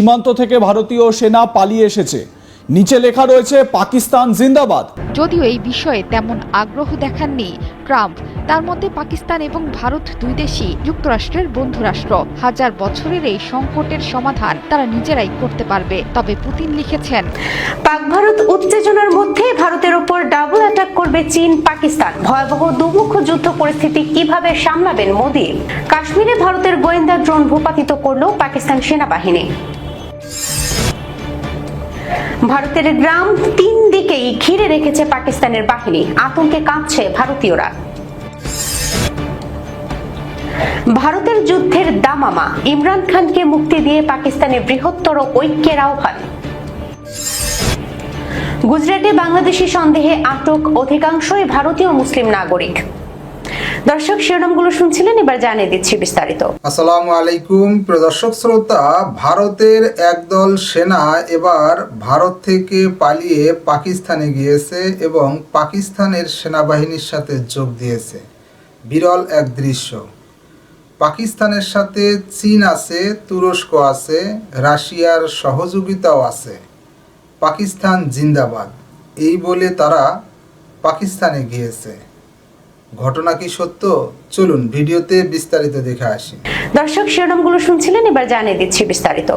সীমান্ত থেকে ভারতীয় সেনা পালিয়ে এসেছে। নিচে লেখা রয়েছে পাকিস্তান জিন্দাবাদ। যদিও এই বিষয়ে তেমন আগ্রহ দেখাননি ট্রাম্প। তার মধ্যে পাকিস্তান এবং ভারত দুই দেশই যুক্তরাষ্ট্রের বন্ধু রাষ্ট্র হাজার বছরের এই সংকটের সমাধান তারা নিজেরাই করতে পারবে তবে পুতিন লিখেছেন। পাক ভারত উত্তেজনার মধ্যে ভারতের উপর ডাবল অ্যাটাক করবে চীন পাকিস্তান। ভয়াবহ দুমুখ যুদ্ধ পরিস্থিতি কীভাবে সামলাবেন মোদী? কাশ্মীরে ভারতের গোয়েন্দা ড্রোন ভূপাতিত করল পাকিস্তান সেনাবাহিনী। ভারতের গ্রাম তিন দিকেই ঘিরে রেখেছে পাকিস্তানের বাহিনী। আতঙ্কে কাঁপছে ভারতীয়রা। ভারতের যুদ্ধের দামামা। ইমরান খানকে মুক্তি দিয়ে পাকিস্তানের বৃহত্তর ঐক্যের আহ্বান। গুজরাটে বাংলাদেশি সন্দেহে আটক অধিকাংশই ভারতীয় মুসলিম নাগরিক। দর্শক শিরোনামগুলো শুনছিলেন, এবার জানিয়ে দিচ্ছি বিস্তারিত। আসসালামু আলাইকুম, প্রিয় দর্শক শ্রোতা, ভারতের একদল সেনা এবার ভারত থেকে পালিয়ে পাকিস্তানে গিয়েছে এবং পাকিস্তানের সেনাবাহিনীর সাথে যোগ দিয়েছে। বিরল এক দৃশ্য। পাকিস্তানের সাথে চীন আছে, তুরস্ক আছে, রাশিয়ার সহযোগিতাও আছে। পাকিস্তান জিন্দাবাদ। এই বলে তারা পাকিস্তানে গিয়েছে। ঘটনা কি সত্য? চলুন ভিডিওতে বিস্তারিত দেখে আসি। দর্শক, শিরোনামগুলো শুনছিলেন, এবার জানিয়ে দিচ্ছি বিস্তারিত।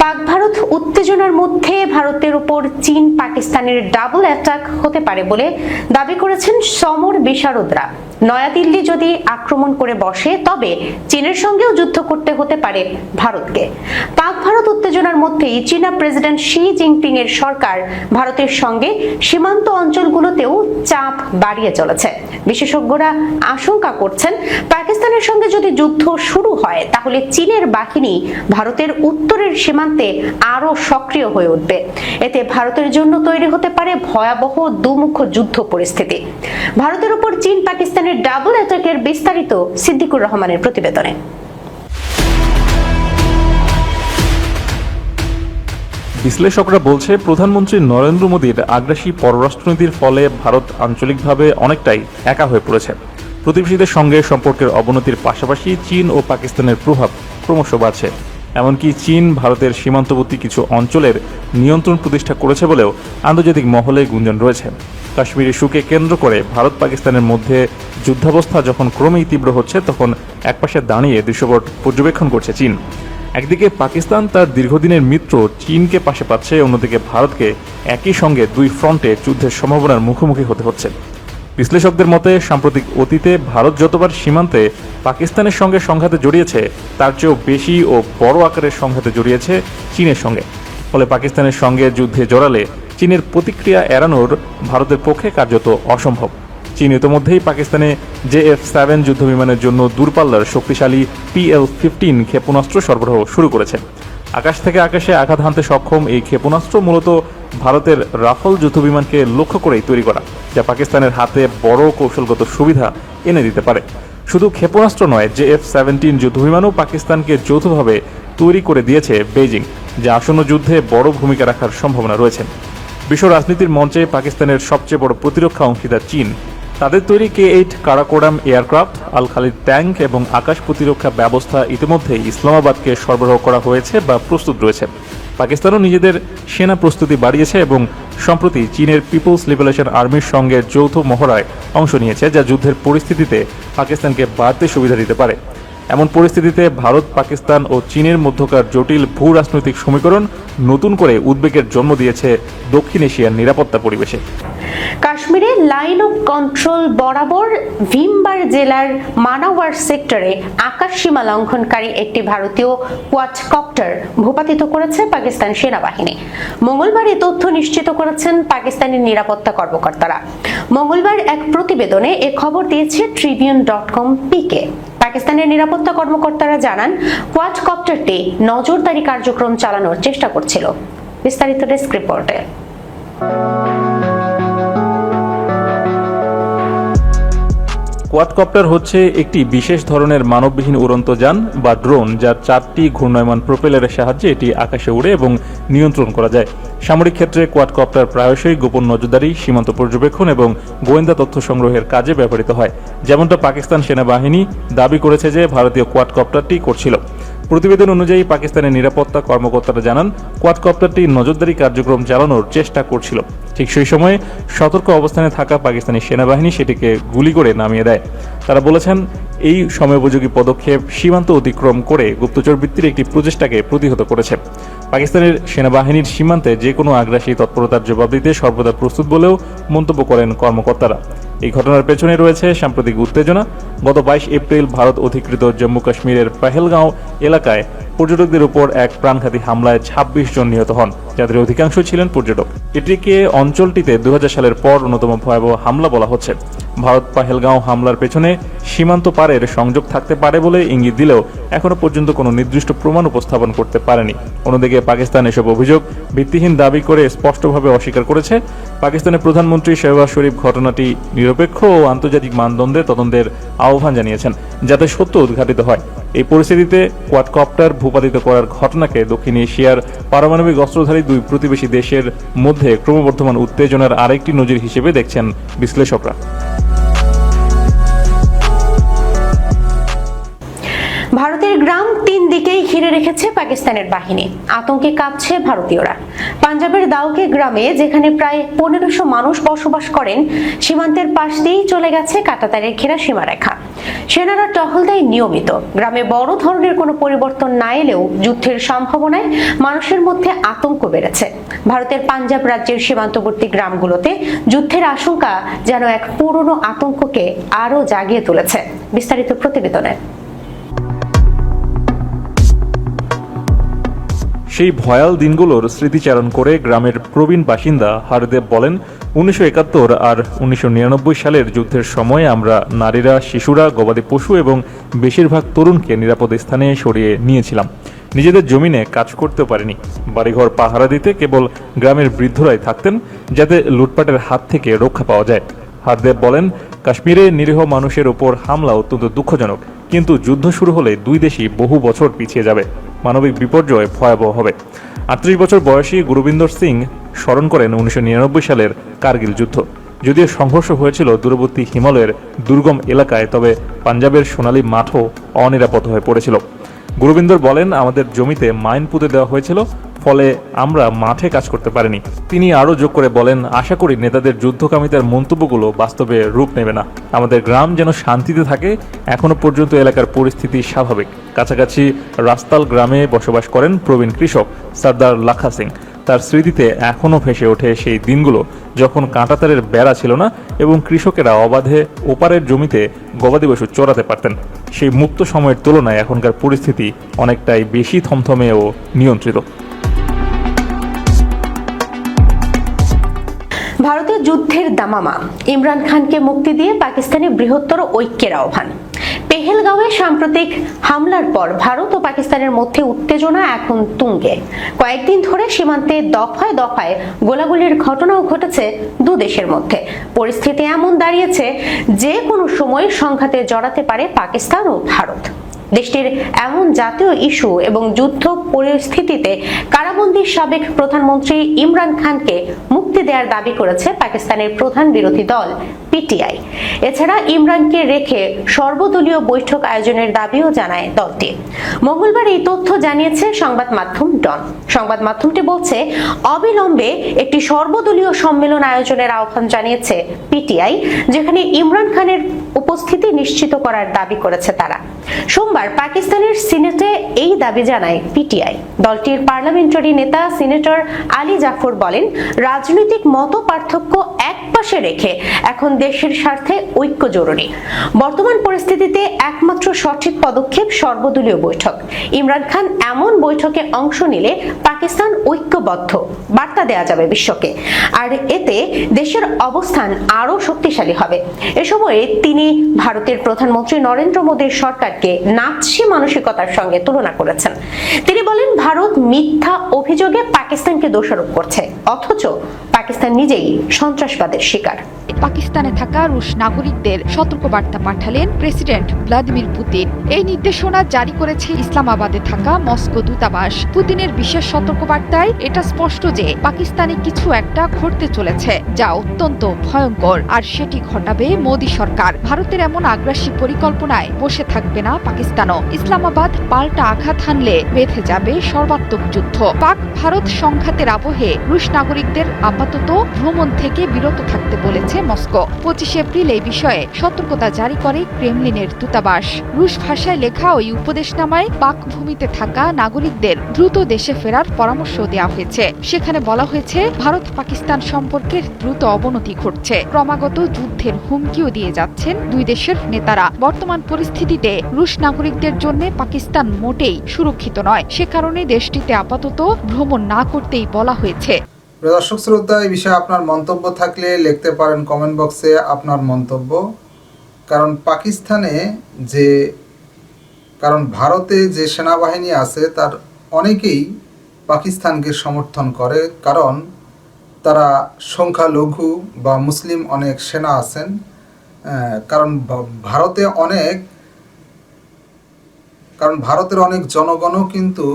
পাক ভারত উত্তেজনার মধ্যে ভারতের উপর চীন পাকিস্তানের ডাবল অ্যাটাক হতে পারে বলে দাবি করেছেন সমর বিশারদরা। নয়াদিল্লি যদি আক্রমণ করে বসে, তবে চীনের সঙ্গেও যুদ্ধ করতে হতে পারে ভারতকে। পাক ভারত উত্তেজনার মধ্যেই চীনা প্রেসিডেন্ট শি জিনপিং এর সরকার ভারতের সঙ্গে সীমান্ত অঞ্চলগুলোতেও চাপ বাড়িয়ে চলেছে। বিশেষজ্ঞরা আশঙ্কা করছেন, পাকিস্তানের সঙ্গে যদি যুদ্ধ শুরু হয়, তাহলে চীনের বাহিনী ভারতের উত্তরের সীমান্তে আরও সক্রিয় হয়ে উঠবে। এতে ভারতের জন্য তৈরি হতে পারে ভয়াবহ দুমুখ যুদ্ধ পরিস্থিতি। ভারতের উপর চীন পাকিস্তানের ডাবল অ্যাটাকের বিস্তারিত সিদ্দিকুর রহমানের প্রতিবেদনে। বিশ্লেষকরা বলছে, প্রধানমন্ত্রী নরেন্দ্র মোদীর আগ্রাসী পররাষ্ট্রনীতির ফলে ভারত আঞ্চলিকভাবে অনেকটাই একা হয়ে পড়েছে। প্রতিবেশীদের সঙ্গে সম্পর্কের অবনতির পাশাপাশি চীন ও পাকিস্তানের প্রভাব ক্রমশ বাড়ছে। এমনকি চীন ভারতের সীমান্তবর্তী কিছু অঞ্চলের নিয়ন্ত্রণ প্রতিষ্ঠা করেছে বলেও আন্তর্জাতিক মহলে গুঞ্জন রয়েছে। কাশ্মীর ইস্যুকে কেন্দ্র করে ভারত পাকিস্তানের মধ্যে যুদ্ধাবস্থা যখন ক্রমেই তীব্র হচ্ছে, তখন একপাশে দাঁড়িয়ে দৃশ্যপট পর্যবেক্ষণ করছে চীন। একদিকে পাকিস্তান তার দীর্ঘদিনের মিত্র চীনকে পাশে পাচ্ছে, অন্যদিকে ভারতকে একই সঙ্গে দুই ফ্রন্টে যুদ্ধের সম্ভাবনার মুখোমুখি হতে হচ্ছে। বিশ্লেষকদের মতে, সাম্প্রতিক অতীতে ভারত যতবার সীমান্তে পাকিস্তানের সঙ্গে সংঘাতে জড়িয়েছে, তার চেয়েও বেশি ও বড় আকারের সংঘাতে জড়িয়েছে চীনের সঙ্গে। ফলে পাকিস্তানের সঙ্গে যুদ্ধে জড়ালে চীনের প্রতিক্রিয়া এড়ানোর ভারতের পক্ষে কার্যত অসম্ভব। চীন ইতোমধ্যেই পাকিস্তানে জে এফ সেভেন যুদ্ধবিমানের জন্য দূরপাল্লার শক্তিশালী পিএল ফিফটিন ক্ষেপণাস্ত্র সরবরাহ শুরু করেছে। আকাশ থেকে আকাশে আঘাত হানতে সক্ষম এই ক্ষেপণাস্ত্র মূলত ভারতের রাফেল যুদ্ধবিমানকে লক্ষ্য করেই তৈরি করা, যা পাকিস্তানের হাতে বড় কৌশলগত সুবিধা এনে দিতে পারে। শুধু ক্ষেপণাস্ত্র নয়, জে এফ সেভেন্টিন যুদ্ধবিমানও পাকিস্তানকে যৌথভাবে তৈরি করে দিয়েছে বেইজিং, যা আসন্ন যুদ্ধে বড় ভূমিকা রাখার সম্ভাবনা রয়েছে। বিশ্ব রাজনীতির মঞ্চে পাকিস্তানের সবচেয়ে বড় প্রতিরক্ষা অংশীদার চীন। তাদের তৈরি K eight Karakoram aircraft Al Khalid tank এবং আকাশ প্রতিরক্ষা ব্যবস্থা ইতিমধ্যেই ইসলামাবাদকে সরবরাহ করা হয়েছে বা প্রস্তুত রয়েছে। পাকিস্তানও নিজেদের সেনা প্রস্তুতি বাড়িয়েছে এবং সম্প্রতি চীনের পিপলস লিবারেশন আর্মির সঙ্গে যৌথ মহড়ায় অংশ নিয়েছে, যা যুদ্ধের পরিস্থিতিতে পাকিস্তানকে বাড়তে সুবিধা দিতে পারে। এমন পরিস্থিতিতে ভারত, পাকিস্তান ও চীনের মধ্যকার জটিল ভূ রাজনৈতিক সমীকরণ নতুন করে উদ্বেগের জন্ম দিয়েছে দক্ষিণ এশিয়ার নিরাপত্তা পরিবেশে। কাশ্মীরে লাইন অফ কন্ট্রোল বরাবর ভিমবার জেলার মানাওয়ার সেক্টরে আকাশ সীমা লঙ্ঘনকারী একটি ভারতীয় কোয়াডকপ্টার ভূপাতিত করেছে পাকিস্তান সেনাবাহিনী। মঙ্গলবার এ তথ্য নিশ্চিত করেছেন পাকিস্তানের নিরাপত্তা কর্মকর্তারা। মঙ্গলবার এক প্রতিবেদনে এ খবর দিয়েছে ট্রিবিউন ডট কম পিকে। পাকিস্তানের নিরাপত্তা কর্মকর্তারা জানান কোয়াডকপ্টারটি নজরদারি কার্যক্রম চালানোর চেষ্টা করছিল। বিস্তারিত ডেস্ক রিপোর্টে। কোয়াডকপ্টার হচ্ছে একটি বিশেষ ধরনের মানববিহীন উড়ন্ত যান বা ড্রোন যার চারটি ঘূর্ণায়মান প্রোপেলারের সাহায্যে এটি আকাশে উড়ে এবং নিয়ন্ত্রণ করা যায়। সামরিক ক্ষেত্রে কোয়াডকপ্টার প্রায়শই গোপন নজরদারি, সীমান্ত পর্যবেক্ষণ এবং গোয়েন্দা তথ্য সংগ্রহের কাজে ব্যবহৃত হয়। যেমনটা পাকিস্তান সেনাবাহিনী দাবি করেছে যে ভারতীয় কোয়াডকপ্টারটি করছিল। প্রতিবেদন অনুযায়ী পাকিস্তানের নিরাপত্তা কর্মকর্তারা জানান কোয়াডকপ্টারটি নজরদারি কার্যক্রম চালানোর চেষ্টা করছিল। ঠিক সেই সময়ে সতর্ক অবস্থানে থাকা পাকিস্তানি সেনাবাহিনী সেটিকে গুলি করে নামিয়ে দেয়। তারা বলেছেন, এই সময়োপযোগী পদক্ষেপ সীমান্ত অতিক্রম করে গুপ্তচর বৃত্তির একটি প্রচেষ্টাকে প্রতিহত করেছে। পাকিস্তানের সেনাবাহিনীর সীমান্তে যে কোনো আগ্রাসী তৎপরতার জবাব দিতে সর্বদা প্রস্তুত বলেও মন্তব্য করেন কর্মকর্তারা। এই ঘটনার পেছনে রয়েছে সাম্প্রতিক উত্তেজনা। গত বাইশ এপ্রিল ভারত অধিকৃত জম্মু কাশ্মীরের পাহেলগাঁও এলাকায় পর্যটকদের উপর এক প্রাণঘাতী হামলায় ২৬ জন নিহত হন। যাদের অধিকাংশ ছিলেন পর্যটক। এটিকে অঞ্চলটিতে দু সালের পর অন্যতম ভয়াবহ হামলা বলা হচ্ছে। ভারত পাহেলগাঁও হামলার পেছনে সীমান্ত পারের সংযোগ থাকতে পারে বলে ইঙ্গিত দিলেও এখনও পর্যন্ত কোনো নির্দিষ্ট প্রমাণ উপস্থাপন করতে পারেনি। অন্যদিকে পাকিস্তান এসব অভিযোগ ভিত্তিহীন দাবি করে স্পষ্টভাবে অস্বীকার করেছে। পাকিস্তানের প্রধানমন্ত্রী শেহবাজ শরীফ ঘটনাটি নিরপেক্ষ ও আন্তর্জাতিক মানদণ্ডে তদন্তের আহ্বান জানিয়েছেন, যাতে সত্য উদ্ঘাটিত হয়। এই পরিস্থিতিতে কোয়াডকপ্টার ভূপাতিত করার ঘটনাকে দক্ষিণ এশিয়ার পারমাণবিক অস্ত্রধারী দুই প্রতিবেশী দেশের মধ্যে ক্রমবর্ধমান উত্তেজনার আরেকটি নজির হিসেবে দেখছেন বিশ্লেষকরা। তিন দিকেই ঘিরে রেখেছে পাকিস্তানের বাহিনী। আতঙ্কে কাঁপছে ভারতীয়রা। পাঞ্জাবের দাউকে গ্রামে, যেখানে প্রায় পনেরোশো মানুষ বসবাস করেন, সীমান্তের পাশ দিয়েই চলে গেছে কাটাতারের ঘেরা সীমারেখা। সেনারা টহল দেয় নিয়মিত। গ্রামে বড় ধরনের কোনো পরিবর্তন না এলেও যুদ্ধের সম্ভাবনায় মানুষের মধ্যে আতঙ্ক বেড়েছে। ভারতের পাঞ্জাব রাজ্যের সীমান্তবর্তী গ্রামগুলোতে যুদ্ধের আশঙ্কা যেন এক পুরনো আতঙ্ককে আরও জাগিয়ে তুলেছে। বিস্তারিত প্রতিবেদনে। সেই ভয়াল দিনগুলোর স্মৃতিচারণ করে গ্রামের প্রবীণ বাসিন্দা হারদেব বলেন, উনিশশো একাত্তর আর উনিশশো নিরানব্বই সালের যুদ্ধের সময় আমরা নারীরা, শিশুরা, গবাদি পশু এবং বেশিরভাগ তরুণকে নিরাপদ স্থানে সরিয়ে নিয়েছিলাম। নিজেদের জমিনে কাজ করতে পারেনি। বাড়িঘর পাহারা দিতে কেবল গ্রামের বৃদ্ধরাই থাকতেন, যাতে লুটপাটের হাত থেকে রক্ষা পাওয়া যায়। হারদেব বলেন, কাশ্মীরে নিরীহ মানুষের ওপর হামলা অত্যন্ত দুঃখজনক, কিন্তু যুদ্ধ শুরু হলে দুই দেশই বহু বছর পিছিয়ে যাবে। মানবিক বিপর্যয় ভয়াবহ হবে। আটত্রিশ বছর বয়সী গুরুবিন্দর সিং স্মরণ করেন উনিশশো নিরানব্বই সালের কার্গিল যুদ্ধ। যদিও সংঘর্ষ হয়েছিল দূরবর্তী হিমালয়ের দুর্গম এলাকায়, তবে পাঞ্জাবের সোনালী মাঠও অনিরাপদ হয়ে পড়েছিল। গুরুবিন্দর বলেন, আমাদের জমিতে মাইন পুঁতে দেওয়া হয়েছিল ফলে আমরা মাঠে কাজ করতে পারিনি। তিনি আরও যোগ করে বলেন, আশা করি নেতাদের যুদ্ধকামিতার মন্তব্যগুলো বাস্তবে রূপ নেবে না। আমাদের গ্রাম যেন শান্তিতে থাকে এখনও পর্যন্ত এলাকার পরিস্থিতি স্বাভাবিক। কাছাকাছি রাস্তাল গ্রামে বসবাস করেন প্রবীণ কৃষক সর্দার লাখা সিং। তার স্মৃতিতে এখনও ভেসে ওঠে সেই দিনগুলো, যখন কাঁটাতারের বেড়া ছিল না এবং কৃষকেরা অবাধে ওপারের জমিতে গবাদি পশু চড়াতে পারতেন। সেই মুক্ত সময়ের তুলনায় এখনকার পরিস্থিতি অনেকটাই বেশি থমথমে ও নিয়ন্ত্রিত। ভারতের যুদ্ধের দামামা। ইমরান খানকে মুক্তি দিয়ে পাকিস্তানের বৃহত্তর ঐক্যের আহ্বান। পেহেলগাঁওয়ে সাম্প্রতিক হামলার পর ভারত ও পাকিস্তানের মধ্যে উত্তেজনা এখন তুঙ্গে। কয়েকদিন ধরে সীমান্তে দফায় দফায় গোলাগুলির ঘটনাও ঘটেছে দু দেশের মধ্যে। পরিস্থিতি এমন দাঁড়িয়েছে যে কোনো সময় সংঘাতে জড়াতে পারে পাকিস্তান ও ভারত। দেশটির এমন জাতীয় ইস্যু এবং যুদ্ধ পরিস্থিতিতে কারাবন্দী সাবেক প্রধানমন্ত্রী ইমরান খানকে মুক্তি দেওয়ার দাবি করেছে পাকিস্তানের প্রধান বিরোধী দল। পিটিআই। এছাড়া ইমরানকে রেখে সর্বদলীয় বৈঠক আয়োজনের দাবিও জানায় দলটি। মঙ্গলবার এই তথ্য জানিয়েছে সংবাদ মাধ্যম ডন। সংবাদ মাধ্যমটি বলছে, অবিলম্বে একটি সর্বদলীয় সম্মেলন আয়োজনের আহ্বান জানিয়েছে পিটিআই, যেখানে ইমরান খানের উপস্থিতি নিশ্চিত করার দাবি করেছে তারা। সোমবার পাকিস্তানের সিনেটে এই দাবি জানায় পিটিআই। দলটির পার্লামেন্টারি নেতা সিনেটর আলী জাফর বলেন, রাজনৈতিক মত পার্থক্য এক পাশে রেখে এখন দেশের স্বার্থে ঐক্য জরুরি। বর্তমান পরিস্থিতিতে একমাত্র সঠিক পদক্ষেপ সর্বদলীয় বৈঠক। ইমরান খান এমন বৈঠকে অংশ নিলে পাকিস্তান ঐক্যবদ্ধ, বার্তা দেওয়া যাবে বিশ্বকে। আর এতে দেশের অবস্থান আরও শক্তিশালী হবে। এ সময়ে তিনি ভারতের প্রধানমন্ত্রী নরেন্দ্র মোদীর সরকারকে নাৎসি মানসিকতার সঙ্গে তুলনা করেছেন। তিনি বলেন, ভারত মিথ্যা অভিযোগে পাকিস্তানকে দোষারোপ করছে, অথচ পাকিস্তান নিজেই সন্ত্রাসবাদের শিকার। পাকিস্তানে থাকা রুশ নাগরিকদের সতর্কবার্তা পাঠালেন প্রেসিডেন্ট ভ্লাদিমির পুতিন। এই নির্দেশনা জারি করেছে ইসলামাবাদে থাকা মস্কো দূতাবাস। পুতিনের বিশেষ সতর্কবার্তায় এটা স্পষ্ট যে পাকিস্তানে কিছু একটা ঘটতে চলেছে, যা অত্যন্ত ভয়ঙ্কর। আর সেটি ঘটাবে মোদী সরকার। ভারতের এমন আগ্রাসী পরিকল্পনায় বসে থাকবে না পাকিস্তানও। ইসলামাবাদ পাল্টা আঘাত হানলে বেঁধে যাবে সর্বাত্মক যুদ্ধ। পাক ভারত সংঘাতের আবহে রুশ নাগরিকদের আপাতত ভ্রমণ থেকে বিরত থাকতে বলেছে মস্কো। পঁচিশে এপ্রিল এই বিষয়ে সতর্কতা জারি করে ক্রেমলিনের দূতাবাস। রুশ ভাষায় লেখা ওই উপদেশনামায় পাক ভূমিতে থাকা নাগরিকদের দ্রুত দেশে ফেরার পরামর্শ দেওয়া হয়েছে। সেখানে বলা হয়েছে, ভারত পাকিস্তান সম্পর্কের দ্রুত অবনতি ঘটছে। ক্রমাগত যুদ্ধের হুমকিও দিয়ে যাচ্ছেন দুই দেশের নেতারা। বর্তমান পরিস্থিতিতে রুশ নাগরিকদের জন্য পাকিস্তান মোটেই সুরক্ষিত নয়। সে কারণে দেশটিতে আপাতত ভ্রমণ না করতেই বলা হয়েছে। দর্শক শ্রোতা, এই বিষয়ে আপনার মন্তব্য থাকলে লিখতে পারেন কমেন্ট বক্সে আপনার মন্তব্য। কারণ পাকিস্তানে যে, কারণ ভারতে যে সেনাবাহিনী আছে, তার অনেকেই পাকিস্তানকে সমর্থন করে। কারণ তারা সংখ্যালঘু বা মুসলিম অনেক সেনা আছেন। কারণ ভারতে অনেক, কারণ ভারতের অনেক জনগণও কিন্তু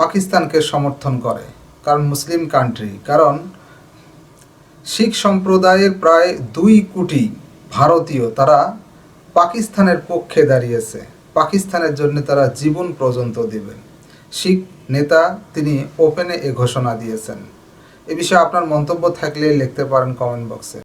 পাকিস্তানকে সমর্থন করে। কারণ মুসলিম কান্ট্রি কারণ শিখ সম্প্রদায়ের প্রায় দুই কোটি ভারতীয় তারা পাকিস্তানের পক্ষে দাঁড়িয়েছে। পাকিস্তানের জন্য তারা জীবন পর্যন্ত দেবেন। শিখ নেতা তিনি ওপেনে এ ঘোষণা দিয়েছেন। এ বিষয়ে আপনার মন্তব্য থাকলে লিখতে পারেন কমেন্ট বক্সে